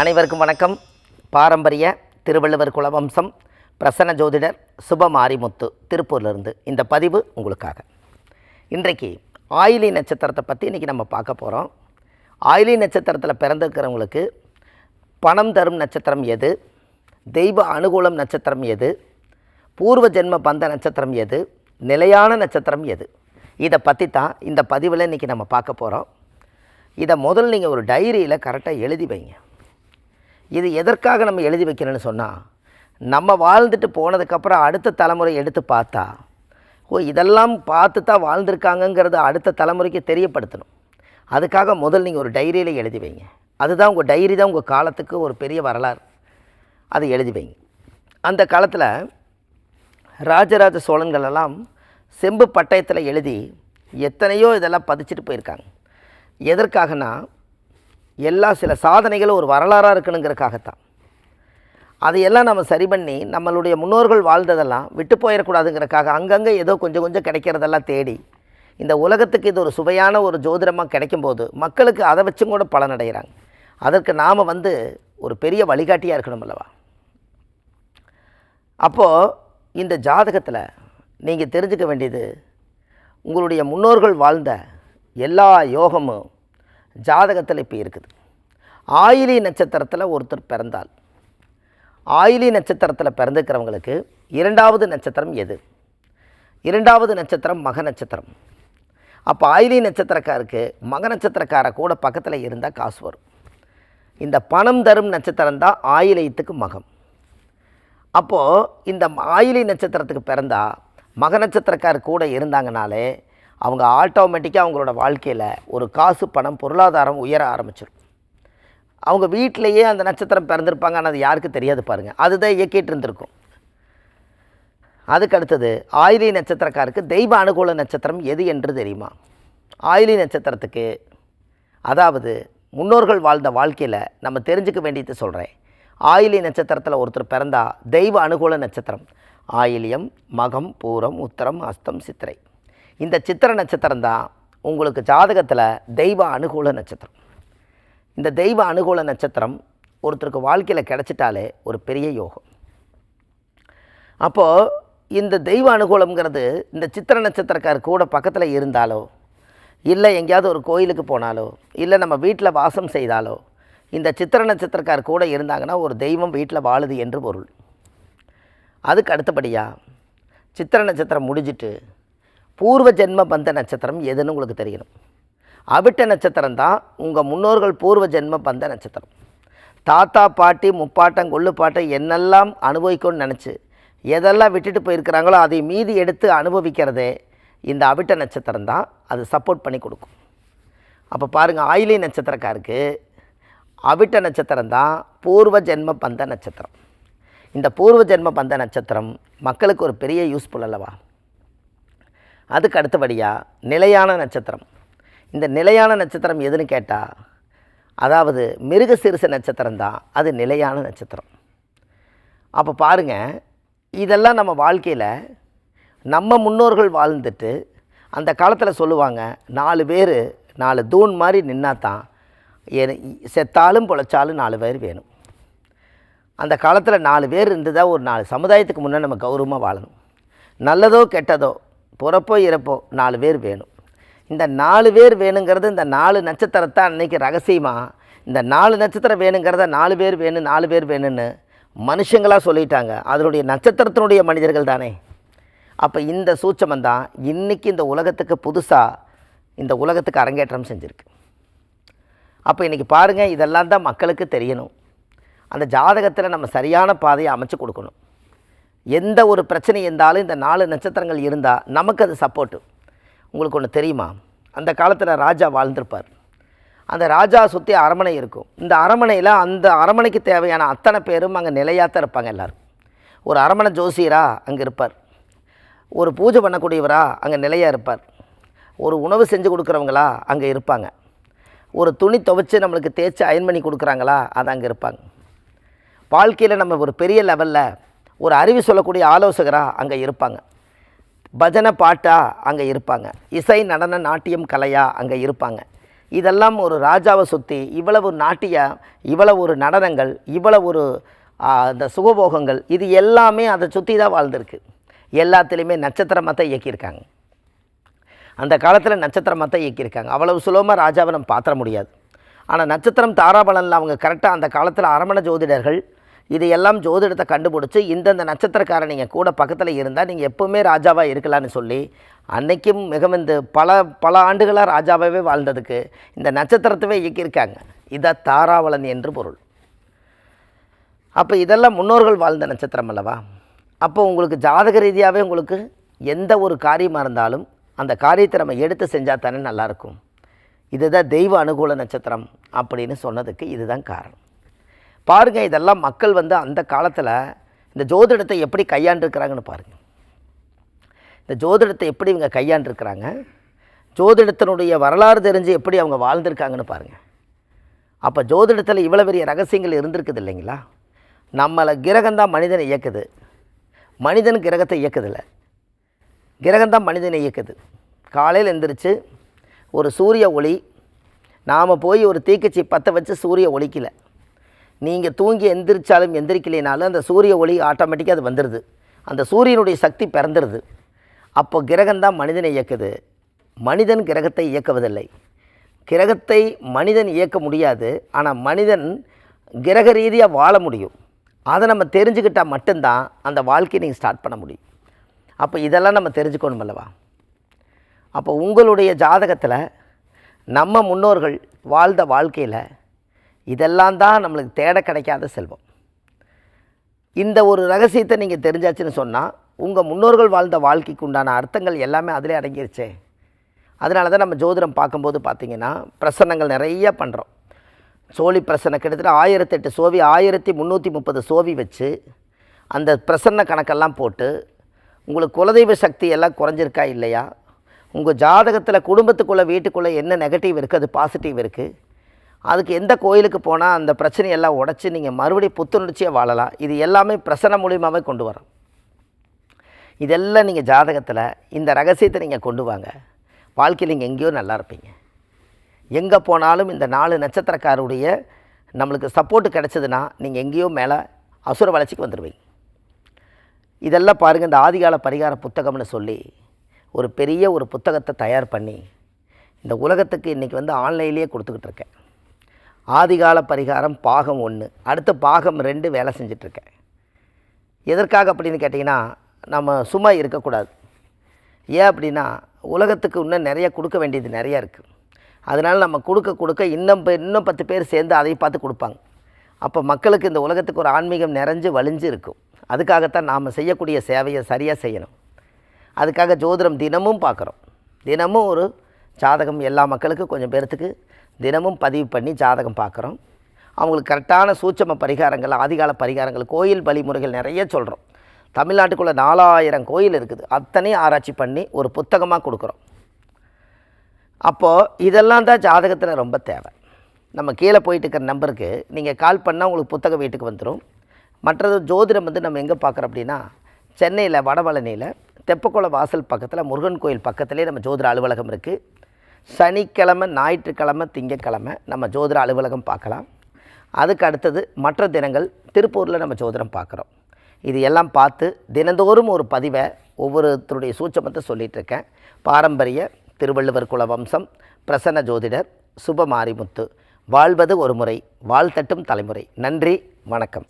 அனைவருக்கும் வணக்கம். பாரம்பரிய திருவள்ளுவர் குலவம்சம் பிரசன்ன ஜோதிடர் சுபமாரிமுத்து திருப்பூர்லேருந்து இந்த பதிவு உங்களுக்காக. இன்றைக்கு ஆயிலி நட்சத்திரத்தை பற்றி இன்றைக்கி நம்ம பார்க்க போகிறோம் ஆயிலி நட்சத்திரத்தில் பிறந்திருக்கிறவங்களுக்கு பணம் தரும் நட்சத்திரம் எது? தெய்வ அனுகூலம் நட்சத்திரம் எது? பூர்வ ஜென்ம பந்த நட்சத்திரம் எது? நிலையான நட்சத்திரம் எது? இதை பற்றி தான் இந்த பதிவில் இன்றைக்கி நம்ம பார்க்க போகிறோம் இதை முதல்ல நீங்கள் ஒரு டைரியில் கரெக்டாக எழுதி வைங்க. இது எதற்காக நம்ம எழுதி வைக்கிறேன்னு சொன்னால் நம்ம வாழ்ந்துட்டு போனதுக்கப்புறம் அடுத்த தலைமுறை எடுத்து பார்த்தா ஓ இதெல்லாம் பார்த்து தான் வாழ்ந்திருக்காங்கங்கிறத அடுத்த தலைமுறைக்கு தெரியப்படுத்தணும். அதுக்காக முதல் நீங்கள் ஒரு டைரியில் எழுதி வைங்க. அதுதான் உங்கள் டைரி தான் உங்கள் காலத்துக்கு ஒரு பெரிய வரலாறு. அதை எழுதி வைங்க. அந்த காலத்தில் ராஜராஜ சோழன்கள் எல்லாம் செம்பு பட்டயத்தில் எழுதி எத்தனையோ இதெல்லாம் பதிச்சுட்டு போயிருக்காங்க. எதற்காகனா எல்லா சில சாதனைகளும் ஒரு வரலாறாக இருக்கணுங்கிறதுக்காகத்தான் அதையெல்லாம் நம்ம சரி பண்ணி நம்மளுடைய முன்னோர்கள் வாழ்ந்ததெல்லாம் விட்டு போயிடக்கூடாதுங்கிறக்காக அங்கங்கே ஏதோ கொஞ்சம் கொஞ்சம் கிடைக்கிறதெல்லாம் தேடி இந்த உலகத்துக்கு இது ஒரு சுவையான ஒரு ஜோதிடமாக கிடைக்கும்போது மக்களுக்கு அதை வச்சும் கூட பலனடைகிறாங்க அதற்கு நாம் வந்து ஒரு பெரிய வழிகாட்டியாக இருக்கணும் அல்லவா? அப்போது இந்த ஜாதகத்தில் நீங்கள் தெரிஞ்சுக்க வேண்டியது உங்களுடைய முன்னோர்கள் வாழ்ந்த எல்லா யோகமும் ஜாதகத்தில் இப்போ இருக்குது. ஆயிலி நட்சத்திரத்தில் ஒருத்தர் பிறந்தால். ஆயிலி நட்சத்திரத்தில் பிறந்துக்கிறவங்களுக்கு இரண்டாவது நட்சத்திரம் எது? இரண்டாவது நட்சத்திரம் மக நட்சத்திரம். அப்போ ஆயிலி நட்சத்திரக்காருக்கு மக நட்சத்திரக்கார கூட பக்கத்தில் இருந்தால் காசு வரும். இந்த பணம் தரும் நட்சத்திரம் தான் ஆயிலயத்துக்கு மகம். அப்போது இந்த ஆயிலி நட்சத்திரத்துக்கு பிறந்தால் மக நட்சத்திரக்கார் கூட இருந்தாங்கனாலே அவங்க ஆட்டோமேட்டிக்காக அவங்களோட வாழ்க்கையில் ஒரு காசு பணம் பொருளாதாரம் உயர ஆரம்பிச்சிடும் அவங்க வீட்டிலையே அந்த நட்சத்திரம் பிறந்திருப்பாங்க ஆனால் அது யாருக்கு தெரியாது பாருங்கள் அதுதான் இயக்கிட்டு இருந்திருக்கும். அதுக்கு அடுத்தது ஆயிலி நட்சத்திரக்காருக்கு தெய்வ அனுகூல நட்சத்திரம் எது என்று தெரியுமா? ஆயிலி நட்சத்திரத்துக்கு அதாவது முன்னோர்கள் வாழ்ந்த வாழ்க்கையில் நம்ம தெரிஞ்சுக்க வேண்டியது சொல்கிறேன் ஆயிலி நட்சத்திரத்தில் ஒருத்தர் பிறந்தா தெய்வ அனுகூல நட்சத்திரம். ஆயிலியம் மகம் பூரம் உத்தரம் அஸ்தம் சித்திரை. இந்த சித்திர நட்சத்திரம் தான் உங்களுக்கு ஜாதகத்தில் தெய்வ அனுகூல நட்சத்திரம். இந்த தெய்வ அனுகூல நட்சத்திரம் ஒருத்தருக்கு வாழ்க்கையில் கிடச்சிட்டாலே ஒரு பெரிய யோகம். அப்போது இந்த தெய்வ அனுகூலம்ங்கிறது இந்த சித்திர நட்சத்திரக்கார் கூட பக்கத்தில் இருந்தாலோ இல்லை எங்கேயாவது ஒரு கோயிலுக்கு போனாலோ இல்லை நம்ம வீட்டில் வாசம் செய்தாலோ இந்த சித்திர நட்சத்திரக்கார் கூட இருந்தாங்கன்னா ஒரு தெய்வம் வீட்டில் வாழுது என்று பொருள். அதுக்கு அடுத்தபடியாக சித்திர நட்சத்திரம் முடிஞ்சிட்டு பூர்வ ஜென்ம பந்த நட்சத்திரம் எதுன்னு உங்களுக்கு தெரியணும். அவிட்ட நட்சத்திரம் தான் உங்கள் முன்னோர்கள் பூர்வ ஜென்ம பந்த நட்சத்திரம். தாத்தா பாட்டி முப்பாட்டம் கொள்ளுப்பாட்டம் என்னெல்லாம் அனுபவிக்கணும்னு நினச்சி எதெல்லாம் விட்டுட்டு போயிருக்கிறாங்களோ அதை மீதி எடுத்து அனுபவிக்கிறதே இந்த அவிட்ட நட்சத்திரம் தான். அது சப்போர்ட் பண்ணி கொடுக்கும். அப்போ பாருங்கள் ஆயிலி நட்சத்திரக்காருக்கு அவிட்ட நட்சத்திரம் தான் பூர்வ ஜென்ம பந்த நட்சத்திரம். இந்த பூர்வ ஜென்ம பந்த நட்சத்திரம் மக்களுக்கு ஒரு பெரிய யூஸ்ஃபுல் அல்லவா? அதுக்கு அடுத்தபடியாக நிலையான நட்சத்திரம். இந்த நிலையான நட்சத்திரம் எதுன்னு கேட்டால் அதாவது மிருக சிறுச நட்சத்திரம் தான் அது நிலையான நட்சத்திரம். அப்போ பாருங்கள் இதெல்லாம் நம்ம வாழ்க்கையில் நம்ம முன்னோர்கள் வாழ்ந்துட்டு அந்த காலத்தில் சொல்லுவாங்க நாலு பேர் நாலு தூண் மாதிரி நின்னா தான் செத்தாலும் பொழைச்சாலும் நாலு பேர் வேணும். அந்த காலத்தில் நாலு பேர் இருந்துதான் ஒரு நாலு சமுதாயத்துக்கு முன்னே நம்ம கௌரவமாக வாழணும். நல்லதோ கெட்டதோ பிறப்போ இறப்போ நாலு பேர் வேணும். இந்த நாலு பேர் வேணுங்கிறது இந்த நாலு நட்சத்திரத்தை அன்னைக்கு ரகசியமாக இந்த நாலு நட்சத்திரம் வேணுங்கிறத நாலு பேர் வேணும் நாலு பேர் வேணும்னு மனுஷங்களாக சொல்லிட்டாங்க. அதனுடைய நட்சத்திரத்தினுடைய மனிதர்கள் தானே. அப்போ இந்த சூட்சமம் தான் இன்றைக்கி இந்த உலகத்துக்கு புதுசாக இந்த உலகத்துக்கு அரங்கேற்றம் செஞ்சுருக்கு. அப்போ இன்றைக்கி பாருங்கள் இதெல்லாம் தான் மக்களுக்கு தெரியணும். அந்த ஜாதகத்தில் நம்ம சரியான பாதையை அமைச்சு கொடுக்கணும். எந்த ஒரு பிரச்சனை இருந்தாலும் இந்த நாலு நட்சத்திரங்கள் இருந்தால் நமக்கு அது சப்போர்ட்டு உங்களுக்கு ஒன்று தெரியுமா? அந்த காலத்தில் ராஜா வாழ்ந்திருப்பார். அந்த ராஜா சுற்றி அரமனை இருக்கும். இந்த அரமனையில் அந்த அரமனைக்கு தேவையான அத்தனை பேரும் அங்கே நிலையாத்தான் இருப்பாங்க எல்லோரும். ஒரு அரமனை ஜோசியரா அங்கே இருப்பார். ஒரு பூஜை பண்ணக்கூடியவரா அங்கே நிலையாக இருப்பார். ஒரு உணவு செஞ்சு கொடுக்குறவங்களா அங்கே இருப்பாங்க. ஒரு துணி துவைச்சி நம்மளுக்கு தேய்ச்சி அயன் பண்ணி கொடுக்குறாங்களா அது அங்கே இருப்பாங்க. வாழ்க்கையில் நம்ம ஒரு பெரிய லெவலில் ஒரு அறிவு சொல்லக்கூடிய ஆலோசகராக அங்கே இருப்பாங்க. பஜனை பாட்டாக அங்கே இருப்பாங்க. இசை நடன நாட்டியம் கலையாக அங்கே இருப்பாங்க. இதெல்லாம் ஒரு ராஜாவை சுற்றி இவ்வளவு நாட்டிய இவ்வளவு ஒரு நடனங்கள் இவ்வளவு ஒரு அந்த இந்த சுகபோகங்கள் இது எல்லாமே அதை சுற்றி தான் வாழ்ந்திருக்கு. எல்லாத்துலேயுமே நட்சத்திரமாக தான் இயக்கியிருக்காங்க. அந்த காலத்தில் நட்சத்திரமாக தான் இயக்கியிருக்காங்க. அவ்வளவு சுலபமாக ராஜாவை நம்ம பாத்திர முடியாது. ஆனால் நட்சத்திரம் தாராபலனில் அவங்க கரெக்டாக அந்த காலத்தில் அரமண ஜோதிடர்கள் இதையெல்லாம் ஜோதிடத்தை கண்டுபிடிச்சி இந்தந்த நட்சத்திரக்காரன் நீங்கள் கூட பக்கத்தில் இருந்தால் நீங்கள் எப்போவுமே ராஜாவாக இருக்கலாம்னு சொல்லி அன்னைக்கும் மிகவந்து பல பல ஆண்டுகளாக ராஜாவாகவே வாழ்ந்ததுக்கு இந்த நட்சத்திரத்தவே இயக்கியிருக்காங்க. இதை தாராவளன் என்று பொருள். அப்போ இதெல்லாம் முன்னோர்கள் வாழ்ந்த நட்சத்திரம் அல்லவா? அப்போ உங்களுக்கு ஜாதக ரீதியாகவே உங்களுக்கு எந்த ஒரு காரியமாக இருந்தாலும் அந்த காரியத்தை நம்ம எடுத்து செஞ்சால் தானே நல்லாயிருக்கும் இதுதான் தெய்வ அனுகூல நட்சத்திரம் அப்படின்னு சொன்னதுக்கு இதுதான் காரணம். பாருங்கள் இதெல்லாம் மக்கள் வந்து அந்த காலத்தில் இந்த ஜோதிடத்தை எப்படி கையாண்டிருக்கிறாங்கன்னு பாருங்கள் இந்த ஜோதிடத்தை எப்படி இவங்க கையாண்டிருக்கிறாங்க? ஜோதிடத்தினுடைய வரலாறு தெரிஞ்சு எப்படி அவங்க வாழ்ந்திருக்காங்கன்னு பாருங்கள் அப்போ ஜோதிடத்தில் இவ்வளோ பெரிய ரகசியங்கள் இருந்திருக்குது இல்லைங்களா? நம்மளை கிரகம்தான் மனிதனை இயக்குது. மனிதன் கிரகத்தை இயக்குதில்ல. கிரகம்தான் மனிதனை இயக்குது. காலையில் எந்திரிச்சு ஒரு சூரிய ஒளி நாம் போய் ஒரு தீக்கச்சி பற்ற வச்சு சூரிய ஒளிக்கல. நீங்கள் தூங்கி எந்திரிச்சாலும் எந்திரிக்கலைனாலும் அந்த சூரிய ஒளி ஆட்டோமேட்டிக்காக அது வந்துடுது அந்த சூரியனுடைய சக்தி பிறந்துடுது அப்போ கிரகம்தான் மனிதனை இயக்குது. மனிதன் கிரகத்தை இயக்குவதில்லை. கிரகத்தை மனிதன் இயக்க முடியாது. ஆனால் மனிதன் கிரக ரீதியாக வாழ முடியும். அதை நம்ம தெரிஞ்சுக்கிட்டால் மட்டும்தான் அந்த வாழ்க்கையை நீங்கள் ஸ்டார்ட் பண்ண முடியும். அப்போ இதெல்லாம் நம்ம தெரிஞ்சுக்கணும் அல்லவா? அப்போ உங்களுடைய ஜாதகத்தில் நம்ம முன்னோர்கள் வாழ்ந்த வாழ்க்கையில் இதெல்லாம் தான் நம்மளுக்கு தேட கிடைக்காத செல்வம். இந்த ஒரு ரகசியத்தை நீங்கள் தெரிஞ்சாச்சுன்னு சொன்னால் உங்கள் முன்னோர்கள் வாழ்ந்த வாழ்க்கைக்கு உண்டான அர்த்தங்கள் எல்லாமே அதிலே அடங்கிருச்சே. அதனால தான் நம்ம ஜோதிடம் பார்க்கும்போது பார்த்தீங்கன்னா பிரசன்னங்கள் நிறைய பண்ணுறோம் சோழி பிரசனை கிட்டத்தட்ட ஆயிரத்தெட்டு சோவி ஆயிரத்தி முந்நூற்றி முப்பது சோவி வச்சு அந்த பிரசன்ன கணக்கெல்லாம் போட்டு உங்களுக்கு குலதெய்வ சக்தி எல்லாம் குறைஞ்சிருக்கா இல்லையா? உங்கள் ஜாதகத்தில் குடும்பத்துக்குள்ளே வீட்டுக்குள்ளே என்ன நெகட்டிவ் இருக்குது அது பாசிட்டிவ் இருக்குது அதுக்கு எந்த கோயிலுக்கு போனால் அந்த பிரச்சனையெல்லாம் உடச்சி நீங்கள் மறுபடியும் புத்துணர்ச்சியாக வாழலாம். இது எல்லாமே பிரசன மூலியமாகவே கொண்டு வரோம். இதெல்லாம் நீங்கள் ஜாதகத்தில் இந்த ரகசியத்தை நீங்கள் கொண்டு வாங்க. வாழ்க்கையில் நீங்கள் எங்கேயோ நல்லா இருப்பீங்க. எங்கே போனாலும் இந்த நாலு நட்சத்திரக்காருடைய நம்மளுக்கு சப்போர்ட் கிடச்சதுன்னா நீங்கள் எங்கேயோ மேலே அசுர வளர்ச்சிக்கு வந்துடுவீங்க இதெல்லாம் பாருங்கள் இந்த ஆதிகால பரிகார புத்தகம்னு சொல்லி ஒரு பெரிய ஒரு புத்தகத்தை தயார் பண்ணி இந்த உலகத்துக்கு இன்றைக்கி வந்து ஆன்லைன்லேயே கொடுத்துக்கிட்டு இருக்கேன். ஆதிகால பரிகாரம் பாகம் ஒன்று. அடுத்த பாகம் ரெண்டு வேலை செஞ்சிட்ருக்கேன். எதற்காக அப்படின்னு கேட்டிங்கன்னா நம்ம சும்மா இருக்கக்கூடாது. ஏன் அப்படின்னா உலகத்துக்கு இன்னும் நிறைய கொடுக்க வேண்டியது நிறையா இருக்குது அதனால் நம்ம கொடுக்க கொடுக்க இன்னும் பே- இன்னும் பத்து பேர் சேர்ந்து அதை பார்த்து கொடுப்பாங்க. அப்போ மக்களுக்கு இந்த உலகத்துக்கு ஒரு ஆன்மீகம் நிறைஞ்சு வலிஞ்சு இருக்கும். அதுக்காகத்தான் நாம் செய்யக்கூடிய சேவையை சரியாக செய்யணும். அதுக்காக ஜோதிடம் தினமும் பார்க்குறோம். தினமும் ஒரு ஜாதகம் எல்லா மக்களுக்கும் கொஞ்சம் பேர்த்துக்கு தினமும் பதிவு பண்ணி ஜாதகம் பார்க்குறோம். அவங்களுக்கு கரெக்டான சூட்சம பரிகாரங்கள் ஆதிகால பரிகாரங்கள் கோயில் வழிமுறைகள் நிறைய சொல்கிறோம் தமிழ்நாட்டுக்குள்ளே நாலாயிரம் கோயில் இருக்குது. அத்தனையும் ஆராய்ச்சி பண்ணி ஒரு புத்தகமாக கொடுக்குறோம். அப்போது இதெல்லாம் தான் ஜாதகத்தில் ரொம்ப தேவை. நம்ம கீழே போயிட்டு இருக்கிற நம்பருக்கு நீங்கள் கால் பண்ணால் உங்களுக்கு புத்தகம் வீட்டுக்கு வந்துடும் மற்றது ஜோதிடம் வந்து நம்ம எங்கே பார்க்குறோம் அப்படின்னா சென்னையில் வடபழனியில் தெப்பக்குளம் வாசல் பக்கத்தில் முருகன் கோயில் பக்கத்துலேயே நம்ம ஜோதிட அலுவலகம் இருக்குது சனிக்கிழமை ஞாயிற்றுக்கிழமை திங்கக்கிழமை நம்ம ஜோதிட அலுவலகம் பார்க்கலாம். அதுக்கு அடுத்தது மற்ற தினங்கள் திருப்பூரில் நம்ம ஜோதிடம் பார்க்குறோம். இது எல்லாம் பார்த்து தினந்தோறும் ஒரு பதிவை ஒவ்வொருத்தருடைய சூட்சமத்தை சொல்லிகிட்ருக்கேன் இருக்கேன். பாரம்பரிய திருவள்ளுவர் குல வம்சம் பிரசன்ன ஜோதிடர் சுப மாரிமுத்து வாழ்வது ஒரு முறை வாழ்த்தட்டும் தலைமுறை. நன்றி வணக்கம்.